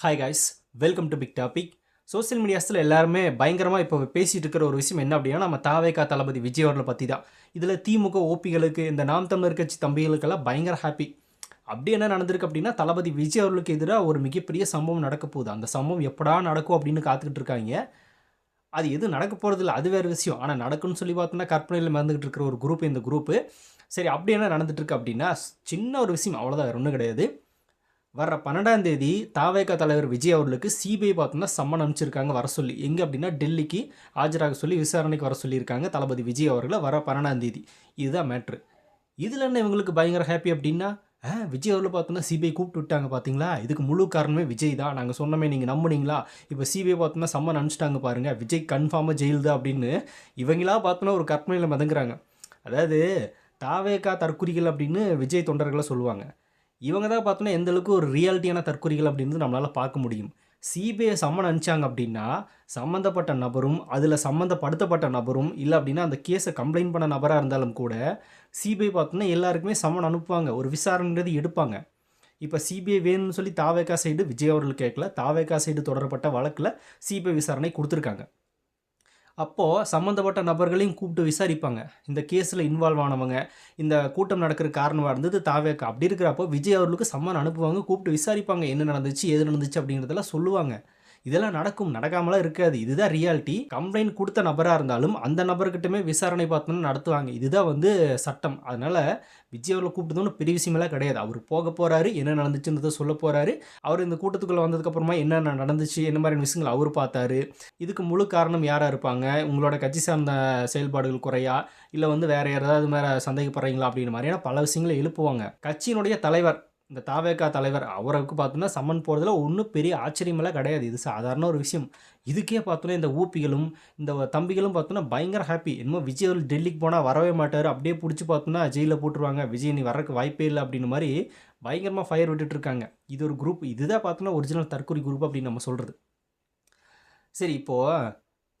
Hi guys welcome to big topic social மீடியாஸில் எல்லாருமே பயங்கரமாக இப்போ பேசிகிட்டு இருக்கிற ஒரு விஷயம் என்ன அப்படின்னா நம்ம தாவேகா தளபதி விஜய் அவர்களை பற்றி தான். இதில் திமுக ஓபிகளுக்கு இந்த நாம் தமிழர் கட்சி தம்பிகளுக்கெல்லாம் பயங்கர ஹாப்பி அப்படி என்ன நடந்திருக்கு அப்படின்னா தளபதி விஜய் அவர்களுக்கு எதிராக ஒரு மிகப்பெரிய சம்பவம் நடக்க போகுது. அந்த சம்பவம் எப்படா நடக்கும் அப்படின்னு காத்துக்கிட்டு இருக்காங்க. அது எதுவும் நடக்க போகிறது இல்லை அது வேறு விஷயம். ஆனால் நடக்கும்னு சொல்லி பார்த்தோன்னா கற்பனையில் மறந்துக்கிட்டு இருக்கிற ஒரு குரூப் இந்த குரூப்பு சரி அப்படி என்ன நடந்துட்டுருக்கு அப்படின்னா சின்ன ஒரு விஷயம் அவ்வளோதான் வேறு ஒன்றும் கிடையாது. வர பன்னெண்டாம் தேதி தாவேகா தலைவர் விஜய் அவர்களுக்கு சிபிஐ பார்த்தோம்னா சம்மன் அனுப்பிச்சிருக்காங்க வர சொல்லி. எங்கே அப்படின்னா டெல்லிக்கு ஆஜராக சொல்லி விசாரணைக்கு வர சொல்லியிருக்காங்க தளபதி விஜய் அவர்களை வர பன்னெண்டாம் தேதி. இதுதான் மேட்ரு. இதில் என்ன இவங்களுக்கு பயங்கர ஹாப்பி அப்படின்னா ஆ விஜய் அவர்களை பார்த்தோன்னா சிபிஐ கூப்பிட்டு விட்டாங்க பார்த்தீங்களா இதுக்கு முழு காரணமே விஜய் தான். நாங்கள் சொன்னமே நீங்கள் நம்புனீங்களா? இப்போ சிபிஐ பார்த்தோன்னா சம்மன் அனுப்பிச்சிட்டாங்க பாருங்கள் விஜய் கன்ஃபார்மாக ஜெயில் தான் அப்படின்னு இவங்களா பார்த்தோன்னா ஒரு கற்பனையில் மதங்குறாங்க. அதாவது தாவேகா தற்குறிகள் அப்படின்னு விஜய் தொண்டர்களை சொல்லுவாங்க. இவங்க தான் பார்த்தோன்னா எந்தளவுக்கு ஒரு ரியாலிட்டியான தற்கொலைகள் அப்படின்னு நம்மளால் பார்க்க முடியும். சிபிஐ சம்மன் அனுப்பிச்சாங்க அப்படின்னா சம்மந்தப்பட்ட நபரும் அதில் சம்மந்தப்படுத்தப்பட்ட நபரும் இல்லை அப்படின்னா அந்த கேஸை கம்ப்ளைண்ட் பண்ண நபராக இருந்தாலும் கூட சிபிஐ பார்த்தோன்னா எல்லாருக்குமே சம்மன் அனுப்புவாங்க. ஒரு விசாரணைன்றது எடுப்பாங்க. இப்போ சிபிஐ வேணும்னு சொல்லி தாவேக்கா சைடு விஜய் அவர்கள் கேட்கல. தாவேக்கா சைடு தொடரப்பட்ட வழக்கில் சிபிஐ விசாரணை கொடுத்துருக்காங்க. அப்போது சம்மந்தப்பட்ட நபர்களையும் கூப்பிட்டு விசாரிப்பாங்க. இந்த கேஸில் இன்வால்வ் ஆனவங்க இந்த கூட்டம் நடக்கிற காரணமாக இருந்தது தாவேக்கா. அப்படி இருக்கிறப்போ விஜய் அவர்களுக்கு சம்மன் அனுப்புவாங்க கூப்பிட்டு விசாரிப்பாங்க. என்ன நடந்துச்சு எது நடந்துச்சு அப்படிங்கிறதெல்லாம் சொல்லுவாங்க. இதெல்லாம் நடக்கும் நடக்காமலாம் இருக்காது. இதுதான் ரியாலிட்டி கம்ப்ளைண்ட் கொடுத்த நபராக இருந்தாலும் அந்த நபர்கிட்டமே விசாரணை பார்த்தோம்னா நடத்துவாங்க. இதுதான் வந்து சட்டம். அதனால் விஜய் அவர்களை கூப்பிட்டதும் பெரிய விஷயமெல்லாம் கிடையாது. அவர் போக போகிறாரு என்ன நடந்துச்சுன்றதை சொல்ல போகிறாரு அவர் இந்த கூட்டத்துக்குள்ளே வந்ததுக்கப்புறமா என்ன நடந்துச்சு என்ன மாதிரி விஷயங்கள் அவர் பார்த்தாரு. இதுக்கு முழு காரணம் யாராக இருப்பாங்க? உங்களோட கட்சி சார்ந்த செயல்பாடுகள் குறையா? இல்லை வந்து வேறு யாராவது மேலே சந்தேகப்படுறீங்களா? அப்படின்ற மாதிரியான பல விஷயங்களை எழுப்புவாங்க. கட்சியினுடைய தலைவர் இந்த தாவேக்கா தலைவர் அவருக்கு பார்த்தோன்னா சம்மன் போகிறதுல ஒன்றும் பெரிய ஆச்சரியமெல்லாம் கிடையாது. இது சாதாரண ஒரு விஷயம். இதுக்கே பார்த்தோன்னா இந்த ஊப்பிகளும் இந்த தம்பிகளும் பார்த்தோன்னா பயங்கர ஹாப்பி என்னமோ விஜய் அவர்கள் டெல்லிக்கு போனால் வரவே மாட்டார். அப்படியே பிடிச்சி பார்த்தோன்னா ஜெயிலில் போட்டுருவாங்க. விஜய் நீ வரக்கு வாய்ப்பே இல்லை அப்படின்னு மாதிரி பயங்கரமாக ஃபயர் விட்டுட்ருக்காங்க இது ஒரு குரூப் இதுதான் பார்த்தோன்னா ஒரிஜினல் தற்கொலை குரூப் அப்படின்னு நம்ம சொல்கிறது சரி இப்போது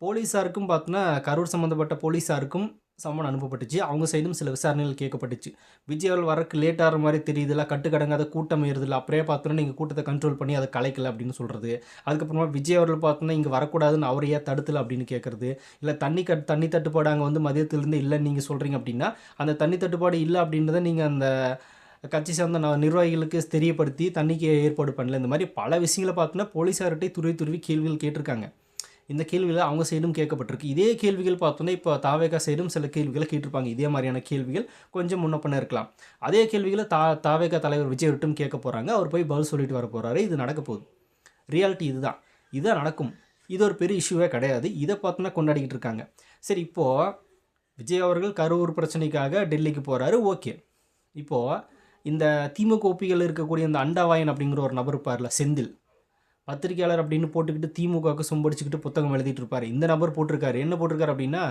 போலீஸாருக்கும் பார்த்தோன்னா கரூர் சம்மந்தப்பட்ட போலீஸாருக்கும் சம்மன் அனுப்பப்பட்டுச்சு. அவங்க சைடும் சில விசாரணைகள் கேட்கப்பட்டுச்சு. விஜய் அவர்கள் வரக்கு லேட் ஆகிற மாதிரி தெரியுதுல கட்டுக்கடங்காத கூட்டம் ஏறுதில்ல அப்படியே பார்த்தோன்னா நீங்கள் கூட்டத்தை கண்ட்ரோல் பண்ணி அதை கலைக்கல அப்படின்னு சொல்கிறது அதுக்கப்புறமா விஜய் அவர்கள் பார்த்தோன்னா இங்கே வரக்கூடாதுன்னு அவரையே ஏன் தடுத்தல அப்படின்னு கேட்குறது. இல்லை தண்ணி கட் தண்ணி தட்டுப்பாடு அங்கே வந்து மதியத்துலேருந்து இல்லை நீங்கள் சொல்கிறீங்க அப்படின்னா அந்த தண்ணி தட்டுப்பாடு இல்லை அப்படின்றத நீங்கள் அந்த கட்சி சார்ந்த ந- நிர்வாகிகளுக்கு தெரியப்படுத்தி தண்ணிக்கு ஏற்பாடு பண்ணல. இந்த மாதிரி பல விஷயங்களை பார்த்தோன்னா போலீஸார்கிட்டே துருவி துருவி கேள்விகள் கேட்டிருக்காங்க. இந்த கேள்வியில் அவங்க சைடும் கேட்கப்பட்டிருக்கு. இதே கேள்விகள் பார்த்தோன்னா இப்போ தாவேகா சைடும் சில கேள்விகளை கேட்டிருப்பாங்க. இதே மாதிரியான கேள்விகள் கொஞ்சம் முன்ன பண்ண இருக்கலாம். அதே கேள்விகளை தா தாவேகா தலைவர் விஜய் விட்டும் கேட்க போகிறாங்க அவர் போய் பதில் சொல்லிட்டு வர போகிறாரு இது நடக்க போகுது. ரியாலிட்டி இதுதான். இதுதான் நடக்கும். இது ஒரு பெரிய இஷ்யூவே கிடையாது. இதை பார்த்தோன்னா கொண்டாடிக்கிட்டு இருக்காங்க. சரி இப்போது விஜய் அவர்கள் கரூர் பிரச்சனைக்காக டெல்லிக்கு போகிறாரு ஓகே. இப்போது இந்த திமுக ஒப்பிகள் இருக்கக்கூடிய இந்த அண்டாவாயன் அப்படிங்கிற ஒரு நபர் இருப்பார்ல செந்தில். பத்திரிக்கையாளர் அப்படின்னு போட்டுக்கிட்டு திமுகவுக்கு சொம்படிச்சுக்கிட்டு புத்தகம் எழுதிட்டு இருப்பார். இந்த நபர் போட்டிருக்காரு. என்ன போட்டிருக்காரு அப்படின்னா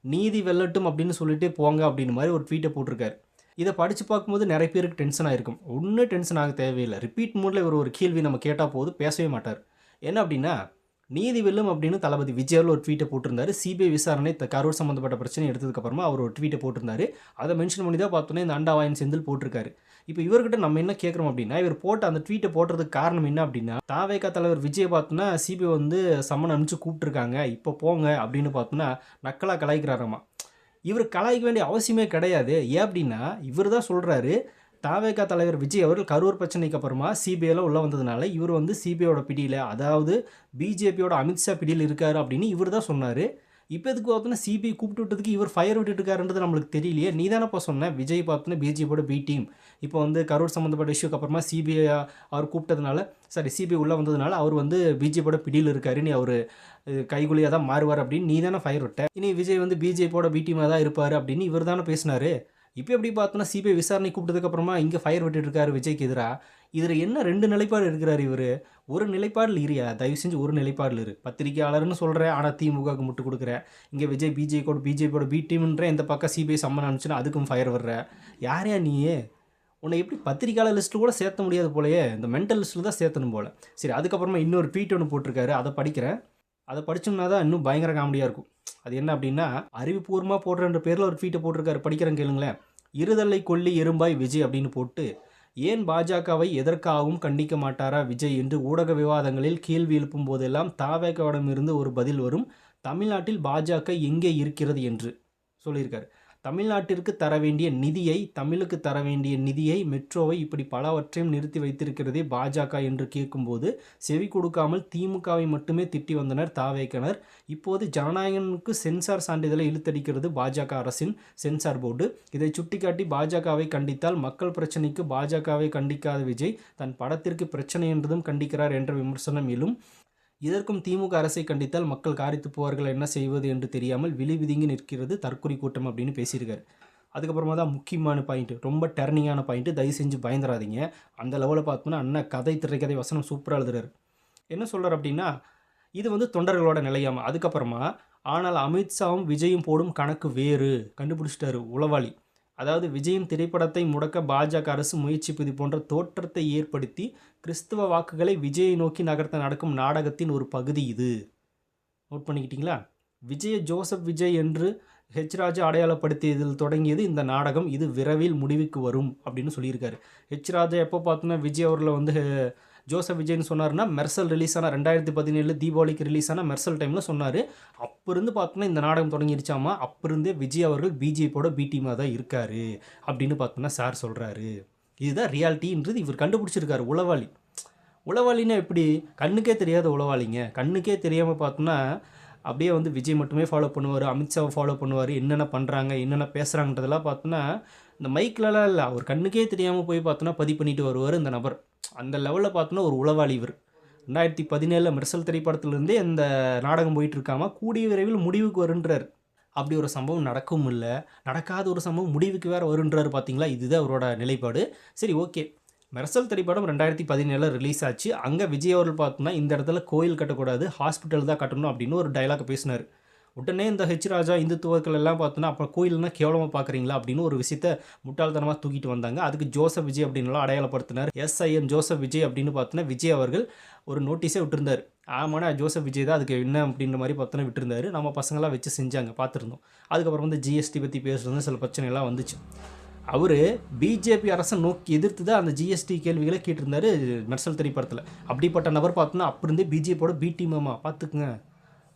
நீதி வெல்லட்டும் அப்படின்னு சொல்லிட்டு போங்க அப்படின்னு மாதிரி ஒரு ட்வீட்டை போட்டிருக்காரு. இதை படித்து பார்க்கும்போது நிறைய பேருக்கு டென்ஷன் ஆகிருக்கும் ஒன்றும் டென்ஷன் ஆக தேவையில்லை. ரிப்பீட் மூடில் இவர் ஒரு கேள்வி நம்ம கேட்டால் போது பேசவே மாட்டார். என்ன அப்படின்னா நீதி வெல்லும் அப்படின்னு தளபதி விஜயாவில் ஒரு ட்வீட்டை போட்டிருந்தாரு. சிபிஐ விசாரணை த- கரூர் சம்மந்தப்பட்ட பிரச்சனை எடுத்ததுக்கப்புறமா அவர் ஒரு ட்வீட்டை போட்டிருந்தாரு. அதை மென்ஷன் பண்ணி தான் பார்த்தோன்னே இந்த அண்டாவாயன் செந்தில் போட்டிருக்காரு. இப்போ இவர்கிட்ட நம்ம என்ன கேட்குறோம் அப்படின்னா இவர் போட்ட அந்த ட்வீட்டை போடுறதுக்கு காரணம் என்ன அப்படின்னா தாவேகா தலைவர் விஜய் பார்த்தோன்னா சிபிஐ வந்து சம்மன் அனுப்பிச்சு கூப்பிட்டுருக்காங்க. இப்போ போங்க அப்படின்னு பார்த்தோன்னா நக்கலாக கலாய்க்கிறாராமா. இவர் கலாய்க்க வேண்டிய அவசியமே கிடையாது. ஏன் அப்படின்னா இவர் தான் சொல்கிறாரு தாவேகா தலைவர் விஜய் அவர்கள் கரூர் பிரச்சனைக்கு அப்புறமா சிபிஐயில் உள்ளே வந்ததுனால இவர் வந்து சிபிஐயோட பிடியில் அதாவது பிஜேபியோட அமித்ஷா பிடியில் இருக்கார் அப்படின்னு இவர் தான் சொன்னார். இப்போ எதுக்கு பார்த்தோன்னா சிபிஐ கூப்பிட்டு விட்டதுக்கு இவர் ஃபயர் விட்டுட்டு இருக்காருன்றது நம்மளுக்கு தெரியலையே. நீ தானப்பா சொன்ன? விஜய் பார்த்தோன்னா பிஜேபியோட பி டீம் இப்போ வந்து கரூர் சம்மந்தப்பட்ட இஷ்யூக்கு அப்புறமா சிபிஐ அவர் கூப்பிட்டதுனால சாரி சிபிஐ உள்ளே வந்ததுனால அவர் வந்து பிஜேபியோட பிடியில் இருக்காரு. நீ அவர் கைகுலியாக தான் மாறுவார் அப்படின்னு நீ தானே ஃபயர் விட்ட. இனி விஜய் வந்து பிஜேபியோட பி டீமாக தான் இருப்பார் அப்படின்னு இவர் தானே பேசினாரு. இப்போ எப்படி பார்த்தோன்னா சிபிஐ விசாரணை கூப்பிட்டதுக்கப்புறமா இங்கே ஃபயர் விட்டுட்டுருக்காரு விஜய்க்கு எதிராக இதில் என்ன ரெண்டு நிலைப்பாடு இருக்கிறார் இவர்? ஒரு நிலைப்பாடில் இரியா தயவு செஞ்சு ஒரு நிலைப்பாடில் இரு. பத்திரிக்கையாளர்னு சொல்கிறேன் ஆனால் திமுகவுக்கு முட்டு கொடுக்குற. இங்கே விஜய் பிஜே கூட பிஜேபியோட பி டீம்ன்ற இந்த பக்கம் சிபிஐ சம்மன் அனுப்பிச்சுன்னா அதுக்கும் ஃபயர் வர்ற. யாரையா நீயே? உன்னை எப்படி பத்திரிக்கையாளர் லிஸ்ட்டு கூட சேர்த்த முடியாது போலயே. இந்த மென்டல் லிஸ்ட்டில் தான் சேர்த்தணும் போல. சரி அதுக்கப்புறமா இன்னொரு ட்வீட் ஒன்று போட்டிருக்காரு அதை படிக்கிறேன். அதை படிச்சோம்னா தான் இன்னும் பயங்கர காமெடியாக இருக்கும். அது என்ன அப்படின்னா அறிவுபூர்வமாக போடுறன்ற பேரில் ஒரு ட்வீட்டை போட்டிருக்காரு படிக்கிறேன் கேளுங்களேன். இருதலை கொல்லி எறும்பாய் விஜய் அப்படின்னு போட்டு ஏன் பாஜகவை எதற்காகவும் கண்டிக்க மாட்டாரா விஜய் என்று ஊடக விவாதங்களில் கேள்வி எழுப்பும் போதெல்லாம் தாவேகாவிடமிருந்து ஒரு பதில் வரும். தமிழ்நாட்டில் பாஜக எங்கே இருக்கிறது என்று சொல்லியிருக்காரு. தமிழ்நாட்டிற்கு தர வேண்டிய நிதியை தமிழுக்கு தர வேண்டிய நிதியை மெட்ரோவை இப்படி பலவற்றையும் நிறுத்தி வைத்திருக்கிறதே பாஜக என்று கேட்கும்போது செவி கொடுக்காமல் திமுகவை மட்டுமே திட்டி வந்தனர் தாவேக்கனர் இப்போது ஜனநாயகனுக்கு சென்சார் சான்றிதழை இழுத்தடிக்கிறது பாஜக அரசின் சென்சார் போர்டு. இதை சுட்டிக்காட்டி பாஜகவை கண்டித்தால் மக்கள் பிரச்சனைக்கு பாஜகவை கண்டிக்காத விஜய் தன் படத்திற்கு பிரச்சனை என்றதும் கண்டிக்கிறார் என்ற விமர்சனம் எழும். இதற்கும் திமுக அரசை கண்டித்தால் மக்கள் காரித்து போவார்கள் என்ன செய்வது என்று தெரியாமல் விழி விதிங்கி நிற்கிறது தற்கொலை கூட்டம் அப்படின்னு பேசியிருக்காரு. அதுக்கப்புறமா தான் முக்கியமான பாயிண்ட் ரொம்ப டர்னிங்கான பாயிண்ட் தயவு செஞ்சு பயந்துடாதீங்க. அந்த லெவலில் பார்த்தோம்னா அண்ணன் கதை திரைக்கதை வசனம் சூப்பராக எழுதுறாரு. என்ன சொல்கிறார் அப்படின்னா இது வந்து தொண்டர்களோட நிலையாமல் அதுக்கப்புறமா ஆனால் அமித்ஷாவும் விஜயும் போடும் கணக்கு வேறு. கண்டுபிடிச்சிட்டாரு உளவாளி. அதாவது விஜயின் திரைப்படத்தை முடக்க பாஜக அரசு முயற்சிப்பது போன்ற தோற்றத்தை ஏற்படுத்தி கிறிஸ்துவ வாக்குகளை விஜயை நோக்கி நகர்த்த நடக்கும் நாடகத்தின் ஒரு பகுதி இது. நோட் பண்ணிக்கிட்டீங்களா? விஜய ஜோசப் விஜய் என்று ஹெச் ராஜா அடையாளப்படுத்தியதில் தொடங்கியது இந்த நாடகம். இது விரைவில் முடிவுக்கு வரும் அப்படின்னு சொல்லியிருக்காரு. ஹெச் ராஜா எப்போ பார்த்தோன்னா விஜய் அவரில் வந்து ஜோசப் விஜய்னு சொன்னார்னா மெர்சல் ரிலீஸ் ஆன ரெண்டாயிரத்தி பதினேழு தீபாவளிக்கு ரிலீஸ் ஆன மெர்சல் டைமில் சொன்னார். அப்போ இருந்து பார்த்தோன்னா இந்த நாடகம் தொடங்கிருச்சாமா? அப்போ இருந்தே விஜய் அவர்கள் பிஜேபியோட பி டீமாக தான் இருக்கார் அப்படின்னு பார்த்தோன்னா சார் சொல்கிறாரு இதுதான் ரியாலிட்டின்றது இவர் கண்டுபிடிச்சிருக்காரு உளவாளி. உளவாளின்னா எப்படி? கண்ணுக்கே தெரியாத உளவாளிங்க. கண்ணுக்கே தெரியாமல் பார்த்தோன்னா அப்படியே வந்து விஜய் மட்டுமே ஃபாலோ பண்ணுவார் அமித்ஷாவை ஃபாலோ பண்ணுவார் என்னென்ன பண்ணுறாங்க என்னென்ன பேசுகிறாங்கன்றதெல்லாம் பார்த்தோன்னா இந்த மைக்கிலலாம் இல்லை. அவர் கண்ணுக்கே தெரியாமல் போய் பார்த்தோன்னா பதிவு பண்ணிட்டு வருவார் இந்த நபர். அந்த லெவலில் பார்த்தோன்னா ஒரு உளவாளி இவர் ரெண்டாயிரத்தி பதினேழில் மெர்சல் திரைப்படத்துலேருந்தே இந்த நாடகம் போயிட்டு இருக்காம கூடிய விரைவில் முடிவுக்கு வருன்றார். அப்படி ஒரு சம்பவம் நடக்கவும் இல்லை. நடக்காத ஒரு சம்பவம் முடிவுக்கு வேறு வருன்றார் பார்த்தீங்களா இதுதான் அவரோட நிலைப்பாடு. சரி ஓகே. மெர்சல் திரைப்படம் ரெண்டாயிரத்தி பதினேழில் ரிலீஸ் ஆச்சு. அங்கே விஜய் அவர்கள் பார்த்தோம்னா இந்த இடத்துல கோயில் கட்டக்கூடாது ஹாஸ்பிட்டல் தான் கட்டணும் அப்படின்னு ஒரு டைலாக் பேசினார். உடனே இந்த ஹெச் ராஜா இந்துத்துவர்கள் எல்லாம் பார்த்தோன்னா அப்புறம் கோயில்னா கேவலமாக பார்க்குறீங்களா அப்படின்னு ஒரு விஷயத்த முட்டாள்தனமாக தூக்கிட்டு வந்தாங்க. அதுக்கு ஜோசப் விஜய் அப்படின்லாம் அடையாளப்படுத்தினார். எஸ்ஐஎம் ஜோசப் விஜய் அப்படின்னு பார்த்தோன்னா விஜய் அவர்கள் ஒரு நோட்டீஸே விட்டுருந்தார். ஆமாண்ணா ஜோசப் விஜய் தான் அதுக்கு என்ன அப்படின்ற மாதிரி பார்த்தோன்னா விட்டுருந்தாரு. நம்ம பசங்களாம் வச்சு செஞ்சாங்க பார்த்துருந்தோம். அதுக்கப்புறம் வந்து ஜிஎஸ்டி பற்றி பேசுகிறது சில பிரச்சனைலாம் வந்துச்சு. அவர் பிஜேபி அரசை நோக்கி எதிர்த்து தான் அந்த ஜிஎஸ்டி கேள்விகளை கேட்டிருந்தாரு மெர்சல் திரைப்படத்தில் அப்படிப்பட்ட நபர் பார்த்தோன்னா அப்படி இருந்தே பிஜேபியோட பி டீமாமா பார்த்துக்குங்க.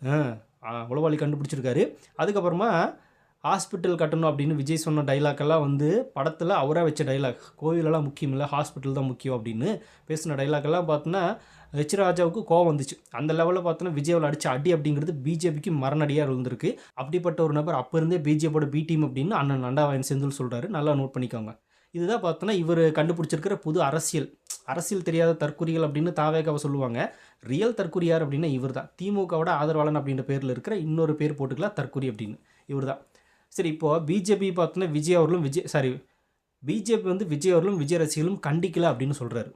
ஆ. உளவாளி கண்டுபிடிச்சிருக்காரு. அதுக்கப்புறமா ஹாஸ்பிட்டல் கட்டணும் அப்படின்னு விஜய் சொன்ன டைலாக்கெல்லாம் வந்து படத்தில் அவராக வச்ச டைலாக் கோவிலெல்லாம் முக்கியம் இல்லை ஹாஸ்பிட்டல் தான் முக்கியம் அப்படின்னு பேசின டைலாக்கெல்லாம் பார்த்தோன்னா ஹெச் ராஜாவுக்கு கோவம் வந்துச்சு. அந்த லெவலில் பார்த்தோன்னா விஜயாவில் அடிச்ச அடி அப்படிங்கிறது பிஜேபிக்கு மரணடியாக இருந்திருக்கு. அப்படிப்பட்ட ஒரு நபர் அப்போ இருந்தே பிஜேபியோட பி டீம் அப்படின்னு அண்ணன் நண்டாவாயன் செந்தில் சொல்கிறாரு நல்லா நோட் பண்ணிக்கோங்க. இதுதான் பார்த்தோன்னா இவர் கண்டுபிடிச்சிருக்கிற புது அரசியல். அரசியல் தெரியாத தற்குறிகள் அப்படின்னு தாவேகாவை சொல்லுவாங்க. ரியல் தற்குறி யார் அப்படின்னா இவர் தான் திமுகவோட ஆதரவாளன் அப்படின்ற பேரில் இருக்கிற இன்னொரு பேர் போட்டுக்கலாம் தற்குறி அப்படின்னு. இவர் தான் சரி இப்போது பிஜேபி பார்த்தோன்னா விஜய் அவர்களும் விஜய் சாரி பிஜேபி வந்து விஜய் அவர்களும் விஜய் ரசிகர்களும் கண்டிக்கல அப்படின்னு சொல்கிறாரு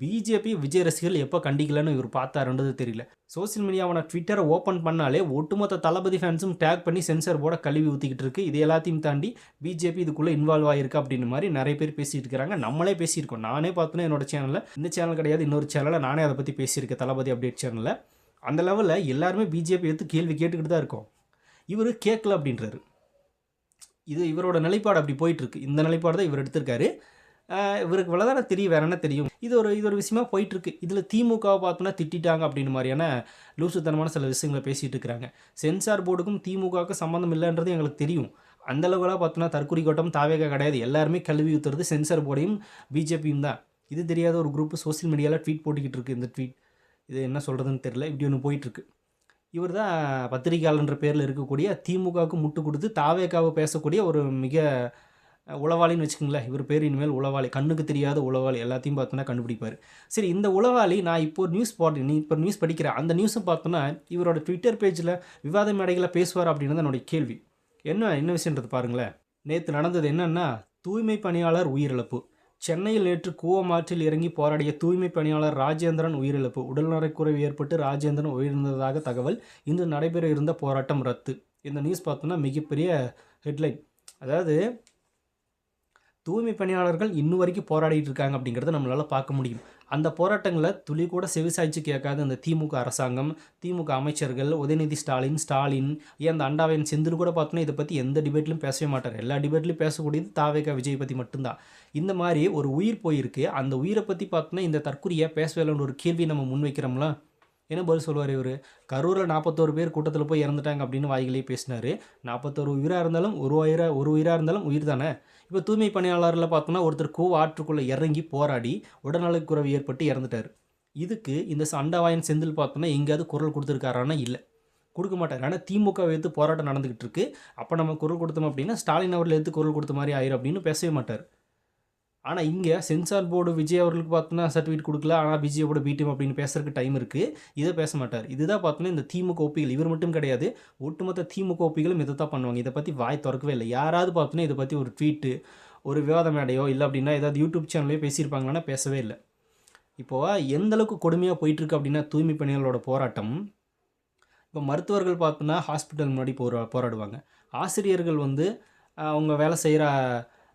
பிஜேபி விஜய் ரசிகர்கள் எப்போ கண்டிக்கலன்னு இவர் பார்த்தாருன்றது தெரியல. சோசியல் மீடியாவான ட்விட்டரை ஓப்பன் பண்ணாலே ஒட்டுமொத்த தளபதி ஃபேன்ஸும் டேக் பண்ணி சென்சர் போர்டை கழுவி ஊற்றிக்கிட்டு இருக்கு. இது எல்லாத்தையும் தாண்டி பிஜேபி இதுக்குள்ளே இன்வால்வ் ஆகிருக்கு அப்படின்னு மாதிரி நிறைய பேர் பேசிட்டு இருக்கிறாங்க நம்மளே பேசியிருக்கோம். நானே பார்த்தோன்னா என்னோட சேனலில் இந்த சேனல் கிடையாது இன்னொரு சேனலில் நானே அதை பற்றி பேசியிருக்கேன் தளபதி அப்டேட் சேனலில் அந்த லெவலில் எல்லாருமே பிஜேபி எடுத்து கேள்வி கேட்டுக்கிட்டு தான் இருக்கோம். இவர் கேட்கல அப்படின்றாரு. இது இவரோட நிலைப்பாடு அப்படி போயிட்டு இருக்கு. இந்த நிலைப்பாடு தான் இவர் எடுத்திருக்காரு. இவருக்கு இவ்வளோதானே தெரியும் வேற என்ன தெரியும்? இது ஒரு இது ஒரு விஷயமா போயிட்டு இருக்கு இதில் திமுகவை பார்த்தோன்னா திட்டிட்டாங்க அப்படின்னு மாதிரியான லூசுத்தனமான சில விஷயங்களை பேசிட்டு இருக்கிறாங்க. சென்சார் போர்டுக்கும் திமுகவுக்கும் சம்மந்தம் இல்லைன்றது எங்களுக்கு தெரியும். அந்த பார்த்தோன்னா தற்குறி கோட்டம் தாவேக கிடையாது. எல்லாருமே கல்வி ஊத்துறது சென்சார் போர்டையும் பிஜேபியும் தான். இது தெரியாத ஒரு குரூப் சோஷியல் மீடியாவில் ட்வீட் போட்டுக்கிட்டு இருக்கு இந்த ட்வீட் இது என்ன சொல்கிறதுன்னு தெரியல. இப்படி ஒன்று போயிட்டுருக்கு. இவர் தான் பத்திரிகையாளன்ற பேரில் இருக்கக்கூடிய திமுகவுக்கு முட்டு கொடுத்து தாவேக்காவை பேசக்கூடிய ஒரு மிக உளவாளின்னு வச்சுக்கோங்களேன். இவர் பேர் இனிமேல் உளவாளி. கண்ணுக்கு தெரியாத உளவாளி. எல்லாத்தையும் பார்த்தோன்னா கண்டுபிடிப்பார். சரி இந்த உளவாளி நான் இப்போ நியூஸ் போடுறேன் நீ இப்போ நியூஸ் படிக்கிறேன். அந்த நியூஸை பார்த்தோன்னா இவரோட ட்விட்டர் பேஜில் விவாத மேடைகளை பேசுவார் அப்படின்றது என்னுடைய கேள்வி. என்ன என்ன விஷயன்றது பாருங்களேன். நேற்று நடந்தது என்னென்னா தூய்மை பணியாளர் உயிரிழப்பு. சென்னையில் நேற்று கூவமாற்றில் இறங்கி போராடிய தூய்மை பணியாளர் ராஜேந்திரன் உயிரிழப்பு. உடல்நலக்குறைவு ஏற்பட்டு ராஜேந்திரன் உயிரிழந்ததாக தகவல். இன்று நடைபெற இருந்த போராட்டம் ரத்து. இந்த நியூஸ் பார்த்தோன்னா மிகப்பெரிய ஹெட்லைன் அதாவது தூய்மை பணியாளர்கள் இன்னும் வரைக்கும் போராடிட்டு இருக்காங்க அப்படிங்கிறத நம்மளால் பார்க்க முடியும். அந்த போராட்டங்களை துளி கூட செவிசாய்ச்சி கேட்காத அந்த திமுக அரசாங்கம் திமுக அமைச்சர்கள் உதயநிதி ஸ்டாலின் ஸ்டாலின் ஏன் அந்த அண்டாவின் செந்தில் கூட பார்த்தோன்னா இதை பற்றி எந்த டிபேட்லையும் பேசவே மாட்டார். எல்லா டிபேட்லையும் பேசக்கூடியது தாவேகா விஜய் பற்றி மட்டும்தான் இந்த மாதிரி ஒரு உயிர் போயிருக்கு. அந்த உயிரை பற்றி பார்த்தோன்னா இந்த தற்கொலையை பேசவேலன்னு ஒரு கேள்வி நம்ம முன்வைக்கிறோம்ல? என்ன பதில் சொல்லுவார் இவர்? கரூரில் நாற்பத்தோரு பேர் கூட்டத்தில் போய் இறந்துட்டாங்க அப்படின்னு வாய்களே பேசினார். நாற்பத்தோரு உயிராக இருந்தாலும் ஒரு உயிராக ஒரு உயிராக இருந்தாலும் உயிர் தானே? இப்போ தூய்மை பணியாளரில் பார்த்தோன்னா ஒருத்தர் கூ ஆற்றுக்குள்ளே இறங்கி போராடி உடல்நலக்குறைவு ஏற்பட்டு இறந்துட்டார். இதுக்கு இந்த சண்டாவாயன் செந்தில் பார்த்தோன்னா எங்கேயாவது குரல் கொடுத்துருக்காரானா இல்லை. கொடுக்க மாட்டார். ஆனால் திமுக எடுத்து போராட்டம் நடந்துக்கிட்டு இருக்கு. அப்போ நம்ம குரல் கொடுத்தோம் அப்படின்னா ஸ்டாலின் அவர்கள் எடுத்து குரல் கொடுத்த மாதிரி ஆயிரும் அப்படின்னு பேசவே மாட்டார். ஆனால் இங்கே சென்சார் போர்டு விஜய் அவர்களுக்கு பார்த்தோன்னா சர்டிஃபிகேட் கொடுக்கல. ஆனால் விஜயோட பிடிஎம் அப்படின்னு பேசுறதுக்கு டைம் இருக்குது இதை பேச மாட்டார். இதுதான் பார்த்தோன்னா இந்த திமுக ஒப்பிகள் இவர் மட்டும் கிடையாது. ஒட்டுமொத்த திமுக ஒப்பிகளும் இதை தான் பண்ணுவாங்க. இதை பற்றி வாய் திறக்கவே இல்லை. யாராவது பார்த்தோன்னா இதை பற்றி ஒரு ட்வீட்டு ஒரு விவாத மேடையோ இல்லை அப்படின்னா ஏதாவது யூடியூப் சேனல்லையோ பேசியிருப்பாங்கன்னா பேசவே இல்லை. இப்போது எந்த அளவுக்கு கொடுமையாக போயிட்டுருக்கு அப்படின்னா தூய்மை பணிகளோட போராட்டம். இப்போ மருத்துவர்கள் பார்த்தோன்னா ஹாஸ்பிட்டல் முன்னாடி போரா போராடுவாங்க. ஆசிரியர்கள் வந்து அவங்க வேலை செய்கிற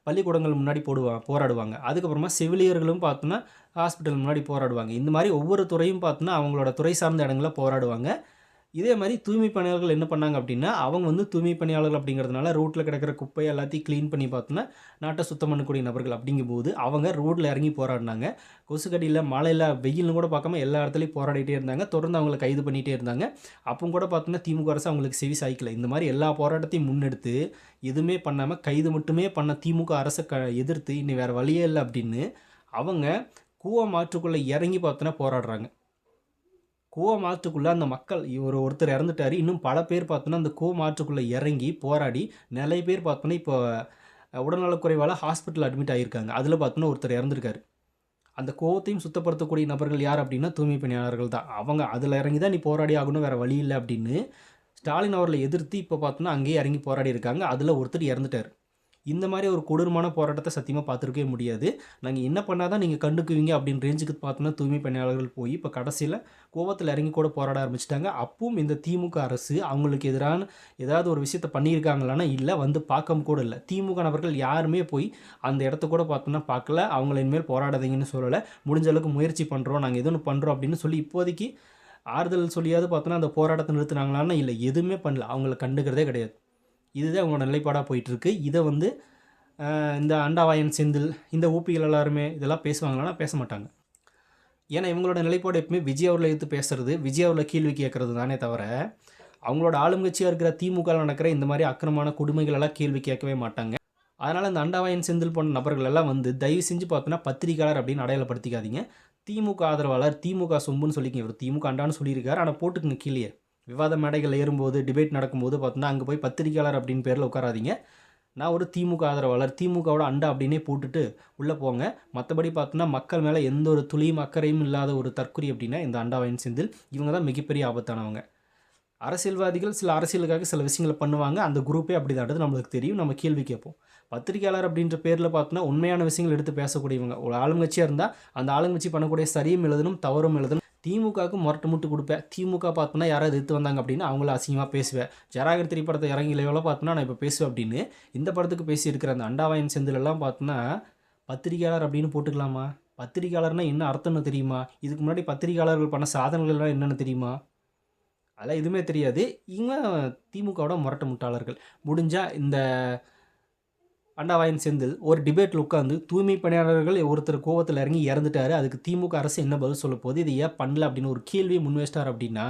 பள்ளிக்கூடங்கள் முன்னாடி போடுவா போராடுவாங்க. அதுக்கப்புறமா செவிலியர்களும் பார்த்தோன்னா ஹாஸ்பிட்டல் முன்னாடி போராடுவாங்க. இந்த மாதிரி ஒவ்வொரு துறையும் பார்த்தோன்னா அவங்களோட துறை சார்ந்த இடங்களில் போராடுவாங்க. இதே மாதிரி தூய்மை பணியாளர்கள் என்ன பண்ணாங்க அப்படின்னா அவங்க வந்து தூய்மை பணியாளர்கள் அப்படிங்கிறதுனால ரோட்டில் கிடக்கிற குப்பையை எல்லாத்தையும் க்ளீன் பண்ணி பார்த்தோன்னா நாட்டை சுத்தம் பண்ணக்கூடிய நபர்கள் அப்படிங்கும்போது அவங்க ரோட்டில் இறங்கி போராடினாங்க. கொசுக்கடியில் மழையில் வெயில்னு கூட பார்க்காம எல்லா இடத்துலையும் போராடிட்டே இருந்தாங்க. தொடர்ந்து அவங்கள கைது பண்ணிகிட்டே இருந்தாங்க. அப்போ கூட பார்த்தோன்னா திமுக அரசு அவங்களுக்கு செவி சாய்க்கல. இந்த மாதிரி எல்லா போராட்டத்தையும் முன்னெடுத்து எதுவுமே பண்ணாமல் கைது மட்டுமே பண்ண திமுக அரசை க எதிர்த்து இன்னும் வேறு வழியே இல்லை அப்படின்னு அவங்க கூவ மாற்றுக்குள்ளே இறங்கி பார்த்தோன்னா போராடுறாங்க. கூவ மாற்றுக்குள்ளே அந்த மக்கள் இவர் ஒருத்தர் இறந்துட்டாரு. இன்னும் பல பேர் பார்த்தோன்னா அந்த கூவ மாற்றுக்குள்ளே இறங்கி போராடி நிறைய பேர் பார்த்தோன்னா இப்போ உடல்நலக்குறைவால் ஹாஸ்பிட்டல் அட்மிட் ஆகியிருக்காங்க அதில் பார்த்தோன்னா ஒருத்தர் இறந்துருக்காரு. அந்த கோவத்தையும் சுத்தப்படுத்தக்கூடிய நபர்கள் யார் அப்படின்னா தூய்மை பணியாளர்கள் தான். அவங்க அதில் இறங்கி தான் நீ போராடி ஆகணும் வேறு வழி இல்லை அப்படின்னு ஸ்டாலின் அவர்களை எதிர்த்து இப்போ பார்த்தோன்னா அங்கேயே இறங்கி போராடி இருக்காங்க. அதில் ஒருத்தர் இறந்துட்டார். இந்த மாதிரி ஒரு கொடூரமான போராட்டத்தை சத்தியமாக பார்த்துருக்கவே முடியாது. நாங்கள் என்ன பண்ணால் தான் நீங்கள் கண்டுக்குவீங்க அப்படின்னு ரேஞ்சுக்கு பார்த்தோன்னா தூய்மை பணியாளர்கள் போய் இப்போ கடைசியில் கோவத்தில் இறங்கி கூட போராட ஆரம்பிச்சிட்டாங்க. அப்பவும் இந்த திமுக அரசு அவங்களுக்கு எதிரான ஏதாவது ஒரு விஷயத்த பண்ணியிருக்காங்களான்னா இல்லை வந்து பார்க்கம் கூட இல்லை. திமுக நபர்கள் யாருமே போய் அந்த இடத்த கூட பார்த்தோன்னா பார்க்கல. அவங்கள இனிமேல் போராடாதீங்கன்னு சொல்லலை. முடிஞ்ச அளவுக்கு முயற்சி பண்ணுறோம் நாங்கள் எதுவும் பண்ணுறோம் அப்படின்னு சொல்லி இப்போதைக்கு ஆறுதல் சொல்லியாவது பார்த்தோன்னா அந்த போராட்டத்தை நிறுத்துனாங்களான்னா இல்லை எதுவுமே பண்ணல. அவங்கள கண்டுக்கிறதே கிடையாது. இதுதான் அவங்களோட நிலைப்பாடாக போயிட்டுருக்கு. இதை வந்து இந்த அண்டாவாயன் செந்தில் இந்த ஊப்பிகள் எல்லாருமே இதெல்லாம் பேசுவாங்களான்னா பேச மாட்டாங்க. ஏன்னா இவங்களோட நிலைப்பாடு எப்பவுமே விஜய் அவர்களை எடுத்து பேசுறது விஜய் அவர்களை கேள்வி கேட்குறது தானே தவிர அவங்களோட ஆளுங்கட்சியாக இருக்கிற திமுக நடக்கிற இந்த மாதிரி அக்கிரமான கொடுமைகள் எல்லாம் கேள்வி கேட்கவே மாட்டாங்க. அதனால் இந்த அண்டாவாயன் செந்தில் போன்ற நபர்கள் எல்லாம் வந்து தயவு செஞ்சு பார்த்தோன்னா பத்திரிகையாளர் அப்படின்னு அடையாளப்படுத்திக்காதீங்க. திமுக ஆதரவாளர் திமுக சொம்புன்னு சொல்லிக்கங்க. இவர் திமுக அண்டான்னு சொல்லியிருக்காரு. ஆனால் போட்டுக்குங்க கீழே விவாத மேடைகள் ஏறும்போது டிபேட் நடக்கும்போது பார்த்தோன்னா அங்கே போய் பத்திரிகையாளர் அப்படின்னு பேரில் உட்காராதீங்க. நான் ஒரு திமுக ஆதரவாளர். திமுகவோட அண்டா அப்படின்னே போட்டுட்டு உள்ளே போங்க. மற்றபடி பார்த்தோன்னா மக்கள் மேலே எந்த ஒரு துளியும் அக்கறையும் இல்லாத ஒரு தற்குறி அப்படின்னா இந்த அண்டாவாயின் செந்தில் இவங்க தான் மிகப்பெரிய ஆபத்தானவங்க. அரசியல்வாதிகள் சில அரசியலுக்காக சில விஷயங்களை பண்ணுவாங்க. அந்த குரூப்பே அப்படி தான் நம்மளுக்கு தெரியும். நம்ம கேள்வி கேட்போம். பத்திரிகையாளர் அப்படின்ற பேரில் பார்த்தோன்னா உண்மையான விஷயங்கள் எடுத்து பேசக்கூடியவங்க. ஒரு ஆளுங்கட்சியாக இருந்தால் அந்த ஆளுங்கட்சி பண்ணக்கூடிய சரியும் எழுதணும் தவறும் எழுதணும். திமுகவுக்கு முரட்டு முட்டு கொடுப்பேன். திமுக பார்த்தோன்னா யாராவது எடுத்து வந்தாங்க அப்படின்னா அவங்கள அசிங்கமாக பேசுவேன். ஜராகர் திரைப்படத்தை இறங்கி எவ்வளோ பார்த்தோன்னா நான் இப்போ பேசுவேன் அப்படின்னு இந்த படத்துக்கு பேசியிருக்கிற அந்த அண்டாவாயன் செந்திலெல்லாம் பார்த்தோன்னா பத்திரிகையாளர் அப்படின்னு போட்டுக்கலாமா? பத்திரிகையாளர்னால் என்ன அர்த்தம்னு தெரியுமா? இதுக்கு முன்னாடி பத்திரிகையாளர்கள் பண்ண சாதனைகள் என்னென்னு தெரியுமா? அதெல்லாம் எதுவுமே தெரியாது. இவங்க திமுகவோட முரட்டு முட்டாளர்கள். முடிஞ்சால் இந்த அண்டாவாயன் செந்தில் ஒரு டிபேட்டில் உட்காந்து தூய்மை பணியாளர்கள் ஒருத்தர் கோவத்தில் இறங்கி இறந்துட்டாரு. அதுக்கு திமுக அரசு என்ன பதில் சொல்ல போகுது? இது ஏன் பண்ணல அப்படின்னு ஒரு கேள்வி முன்வைச்சிட்டார் அப்படின்னா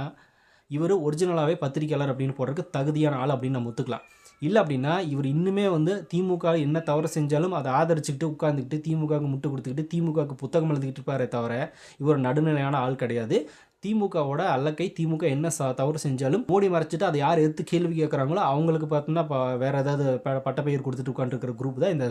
இவர் ஒரிஜினலாகவே பத்திரிக்கையாளர் அப்படின்னு போடுறதுக்கு தகுதியான ஆள் அப்படின்னு நம்ம ஒத்துக்கலாம். இல்லை அப்படின்னா இவர் இன்னுமே வந்து திமுக என்ன தவறு செஞ்சாலும் அதை ஆதரிச்சுக்கிட்டு உட்காந்துக்கிட்டு திமுகவுக்கு முட்டு கொடுத்துக்கிட்டு திமுகவுக்கு புத்தகம் எழுதிக்கிட்டு இருப்பாரே தவிர இவர் நடுநிலையான ஆள் கிடையாது. திமுகவோட அல்லக்கை திமுக என்ன தவறு செஞ்சாலும் மோடி மறைச்சிட்டு அதை யார் எடுத்து கேள்வி கேட்குறாங்களோ அவங்களுக்கு பார்த்தோம்னா இப்போ வேறு ஏதாவது ப பட்டப்பெயர் கொடுத்துட்டு உட்காந்துருக்கிற குரூப் தான் இந்த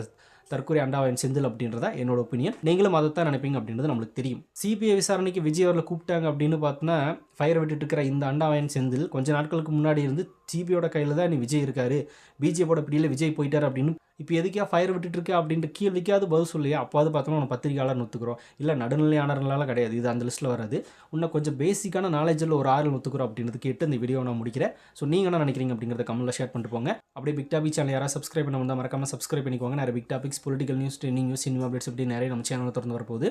தற்கொலை அண்டாவின் செந்தில் அப்படின்றதா என்னோட ஒப்பீனியன் நீங்களும் அதை தான் நினைப்பீங்க அப்படின்றது நம்மளுக்கு தெரியும். சிபிஐ விசாரணைக்கு விஜய் அவர்களை கூப்பிட்டாங்க அப்படின்னு பார்த்தோன்னா ஃபயர் விட்டுட்டு இருக்கிற இந்த அண்டாவயன் செந்தில் கொஞ்ச நாட்களுக்கு முன்னாடி இருந்து சிபிஐயோட கையில் தான் நீ விஜய் இருக்காரு. பிஜேபியோட பிடியில் விஜய் போயிட்டார் அப்படின்னு இப்போ எதுக்கே ஃபயர் விட்டுட்டு இருக்க அப்படின்ற கேள்விக்காவது பதில் சொல்லியா? அப்போது பார்த்தோம்னா உன பத்திரிகையாளர் ஒத்துக்கிறோம். இல்லை நடுநிலையாளர்களால கிடையாது. இது அந்த லிஸ்ட்டில் வராது இன்னும் கொஞ்சம் பேசிக்கான நாலேஜில் ஒரு ஆறு ஒத்துக்கிறோம் அப்படின்றது கேட்டு இந்த வீடியோ நான் முடிக்கிறேன். ஸோ நீங்கள் என்ன நினைக்கிறீங்க அப்படிங்கிறத கமெண்ட்டில் ஷேர் பண்ணிட்டு போங்க. அப்படியே பிக் டாபிக் சேனல் யாராவது சப்ஸ்கிரைப் பண்ண வந்தால் மறக்காமல் சப்ஸ்கிரைப் பண்ணிக்கோங்க. நிறைய big topics political news trending news cinema updates அப்படி நிறைய நம்ம சேனலில் திறந்து வரப்போகுது.